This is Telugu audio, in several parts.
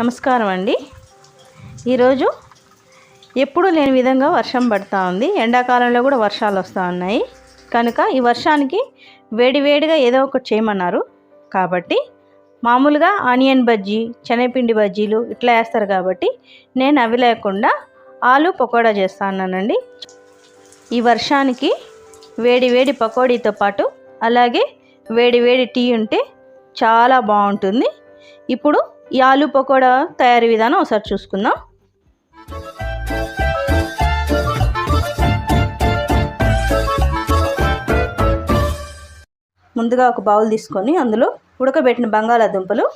నమస్కారం అండి. ఈరోజు ఎప్పుడు లేని విధంగా వర్షం పడుతూ ఉంది. ఎండాకాలంలో కూడా వర్షాలు వస్తూ ఉన్నాయి. కనుక ఈ వర్షానికి వేడివేడిగా ఏదో ఒకటి చేయమన్నారు. కాబట్టి మామూలుగా ఆనియన్ బజ్జీ శనగపిండి బజ్జీలు ఇట్లా వేస్తారు కాబట్టి నేను అవి లేకుండా ఆలు పకోడా చేస్తానండి ఈ వర్షానికి వేడి వేడి పకోడీతో పాటు అలాగే వేడి వేడి టీ ఉంటే చాలా బాగుంటుంది. ఇప్పుడు ఈ ఆలు పకోడా తయారీ విధానం ఒకసారి చూసుకుందాం. ముందుగా ఒక బౌల్ తీసుకొని అందులో ఉడకబెట్టిన బంగాళాదుంపలు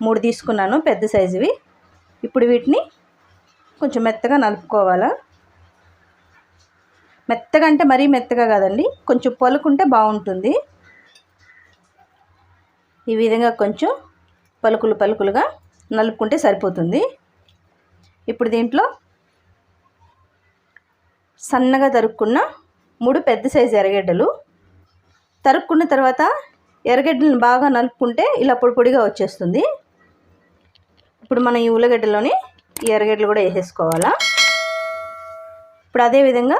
మూడు తీసుకున్నాను పెద్ద సైజువి ఇప్పుడు వీటిని కొంచెం మెత్తగా నలుపుకోవాలా? మెత్తగా అంటే మరీ మెత్తగా కాదండి కొంచెం పలుకుంటే బాగుంటుంది. ఈ విధంగా కొంచెం పలుకులు పలుకులుగా నలుపుకుంటే సరిపోతుంది. ఇప్పుడు దీంట్లో సన్నగా తరుక్కున్న మూడు పెద్ద సైజు ఎర్రగడ్డలు. తరుక్కున్న తర్వాత ఎర్రగడ్డలను బాగా నలుపుకుంటే ఇలా పొడి పొడిగా వచ్చేస్తుంది. ఇప్పుడు మనం ఈ ఉల్లగడ్డలోని ఈ ఎర్రగడ్డలు కూడా వేసేసుకోవాలా? ఇప్పుడు అదేవిధంగా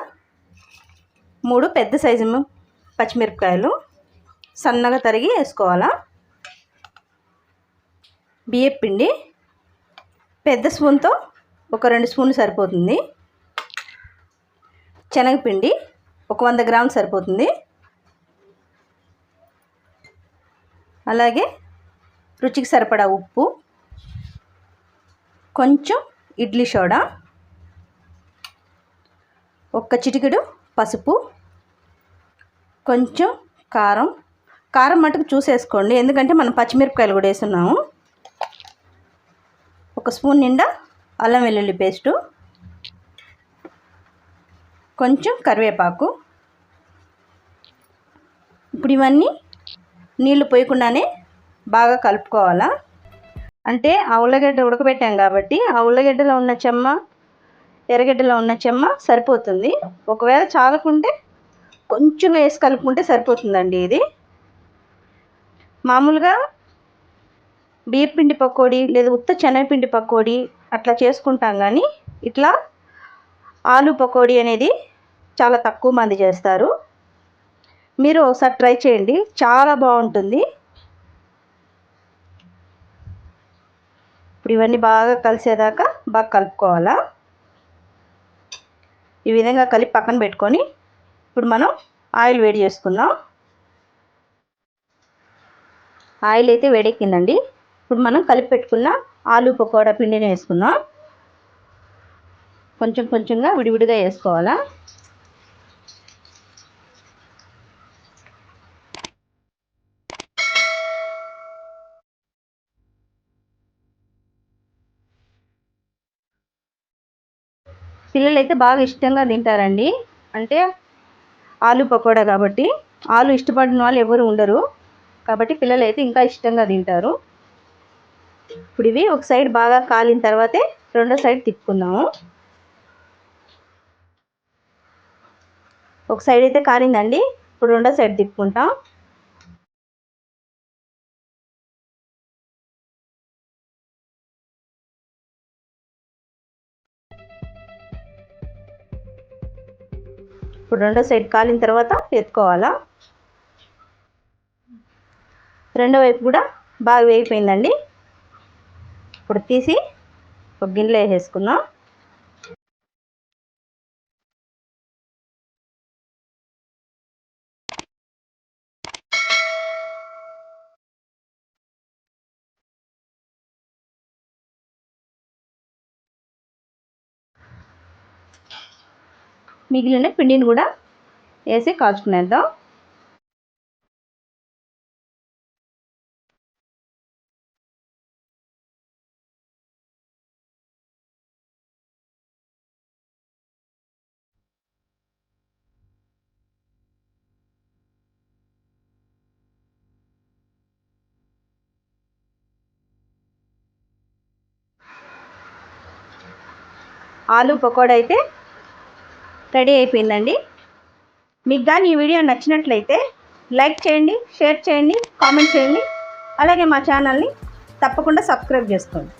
మూడు పెద్ద సైజు పచ్చిమిరపకాయలు సన్నగా తరిగి వేసుకోవాలా? బియ్యం పిండి పెద్ద స్పూన్తో ఒక రెండు స్పూన్లు సరిపోతుంది. శనగపిండి ఒక వంద గ్రాములు సరిపోతుంది. అలాగే రుచికి సరిపడా ఉప్పు కొంచెం ఇడ్లీ సోడా ఒక్క చిటికెడు పసుపు కొంచెం కారం. కారం మటుకు చూసేసుకోండి ఎందుకంటే మనం పచ్చిమిరపకాయలు కూడా వేస్తున్నాము ఒక స్పూన్ నిండా అల్లం వెల్లుల్లి పేస్టు కొంచెం కరివేపాకు. ఇప్పుడు ఇవన్నీ నీళ్ళు పోయకుండానే బాగా కలుపుకోవాలా? అంటే ఆ ఉల్లగడ్డ ఉడకబెట్టాం కాబట్టి ఆ ఉల్లగడ్డలో ఉన్న చెమ్మ ఎర్రగడ్డలో ఉన్న చెమ్మ సరిపోతుంది. ఒకవేళ చాలకుంటే కొంచెం వేసి కలుపుకుంటే సరిపోతుందండి ఇది. మామూలుగా బియ్యపిండి పకోడీ లేదా ఉత్త శనగపిండి పకోడీ అట్లా చేసుకుంటాం కానీ ఇట్లా ఆలు పకోడీ అనేది చాలా తక్కువ మంది చేస్తారు. మీరు ఒకసారి ట్రై చేయండి. చాలా బాగుంటుంది. ఇప్పుడు ఇవన్నీ బాగా కలిసేదాకా బాగా కలుపుకోవాలా? ఈ విధంగా కలిపి పక్కన పెట్టుకొని ఇప్పుడు మనం ఆయిల్ వేడి చేసుకుందాం. ఆయిల్ అయితే వేడెక్కిందండి. ఇప్పుడు మనం కలిపి పెట్టుకున్న ఆలు పకోడా పిండిని వేసుకుందాం. కొంచెం కొంచెంగా విడివిడిగా వేసుకోవాలా? పిల్లలు అయితే బాగా ఇష్టంగా తింటారండి. అంటే ఆలు పకోడా కాబట్టి ఆలు ఇష్టపడిన వాళ్ళు ఎవరు ఉండరు. కాబట్టి పిల్లలు అయితే ఇంకా ఇష్టంగా తింటారు. ఇప్పుడు ఇవి ఒక సైడ్ బాగా కాలిన తర్వాతే రెండో సైడ్ తిప్పుకుందాము. ఒక సైడ్ అయితే కాలిందండి ఇప్పుడు రెండో సైడ్ తిప్పుకుంటాం. ఇప్పుడు రెండో సైడ్ కాలిన తర్వాత ఎత్తుకోవాలా? రెండో వైపు కూడా బాగా వేగిపోయిందండి. ఇప్పుడు తీసి ఒక గిన్నెలో వేసేసుకుందాం. మిగిలిన పిండిని కూడా వేసి కాల్చుకునేద్దాం. ఆలు పకోడా అయితే రెడీ అయిపోయిందండి. మీకు కానీ ఈ వీడియో నచ్చినట్లయితే లైక్ చేయండి షేర్ చేయండి కామెంట్ చేయండి. అలాగే మా ఛానల్ని తప్పకుండా సబ్స్క్రైబ్ చేసుకోండి.